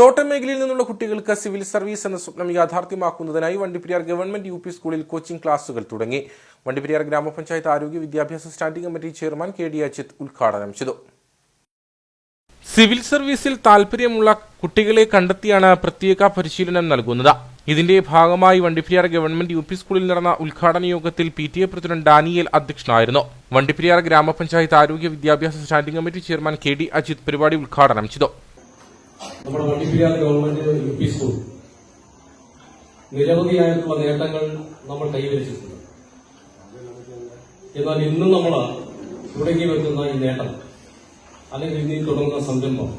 തോട്ടം മേഖലയിൽ നിന്നുള്ള കുട്ടികൾക്ക് സിവിൽ സർവീസ് എന്ന സ്വപ്നം യാഥാർത്ഥ്യമാക്കുന്നതിനായി വണ്ടിപ്പെരിയാർ ഗവൺമെന്റ് യു പി സ്കൂളിൽ കോച്ചിംഗ് ക്ലാസുകൾ തുടങ്ങി. വണ്ടിപ്പെരിയാർ ഗ്രാമപഞ്ചായത്ത് ആരോഗ്യ വിദ്യാഭ്യാസ standing committee chairman K D Ajith ഉദ്ഘാടനം ചെയ്തു. സിവിൽ സർവീസിൽ താൽപര്യമുള്ള കുട്ടികളെ കണ്ടെത്തിയാണ് പ്രത്യേക പരിശീലനം നൽകുന്നത്. ഇതിന്റെ ഭാഗമായി വണ്ടിപ്പെരിയാർ ഗവൺമെന്റ് യു പി സ്കൂളിൽ നടന്ന ഉദ്ഘാടന യോഗത്തിൽ P T A president Daniel അധ്യക്ഷനായിരുന്നു. വണ്ടിപ്പെരിയാർ ഗ്രാമപഞ്ചായത്ത് ആരോഗ്യ വിദ്യാഭ്യാസ standing committee chairman K D Ajith പരിപാടി ഉദ്ഘാടനം ചെയ്തു. നമ്മുടെ Vandiperiyar government U P school. നിരവധിയായിട്ടുള്ള നേട്ടങ്ങൾ നമ്മൾ കൈവരിച്ചിട്ടുണ്ട്. എന്നാൽ ഇന്നും നമ്മൾ തുടങ്ങി വെക്കുന്ന ഈ നേട്ടം അല്ലെങ്കിൽ ഇന്ന് തുടങ്ങുന്ന സംരംഭം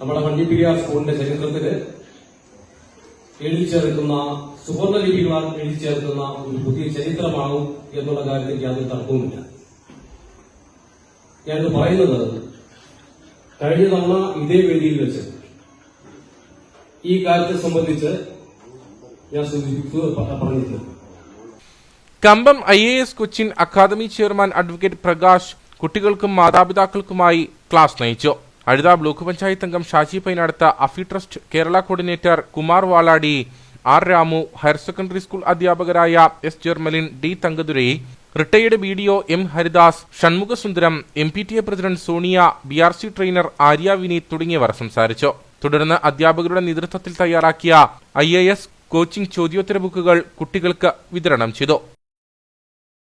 നമ്മുടെ വണ്ടിപ്പെരിയാർ സ്കൂളിന്റെ ചരിത്രത്തിൽ എഴുതിച്ചേർക്കുന്ന സുവർണ ലിപികളാൽ എഴുതിച്ചേർക്കുന്ന ഒരു പുതിയ ചരിത്രമാകും എന്നുള്ള കാര്യത്തിൽ യാതൊരു തർക്കവുമില്ല. ഞാനിത് പറയുന്നത് കഴിഞ്ഞ തവണ ഇതേ വേദിയിൽ വെച്ച് ഈ കാര്യത്തെ സംബന്ധിച്ച് ഞാൻ പറഞ്ഞിട്ടുണ്ട്. Kambam I A S Cochin academy chairman advocate Prakash കുട്ടികൾക്കും മാതാപിതാക്കൾക്കുമായി ക്ലാസ് നയിച്ചു. അഴുത ബ്ലോക്ക് പഞ്ചായത്ത് അംഗം Shaji Painadath Afi trust Kerala coordinator Kumar Valadi R Ramu higher secondary school അധ്യാപകരായ S Jermalin D Thangadurai retired B D O M Haridas Shanmukhasundaram M P T A president Sonia B R C trainer Arya Vineeth തുടങ്ങിയവർ സംസാരിച്ചു. തുടർന്ന് അധ്യാപകരുടെ നേതൃത്വത്തിൽ തയ്യാറാക്കിയ I A S coaching ചോദ്യോത്തര ബുക്കുകൾ കുട്ടികൾക്ക് വിതരണം ചെയ്തു.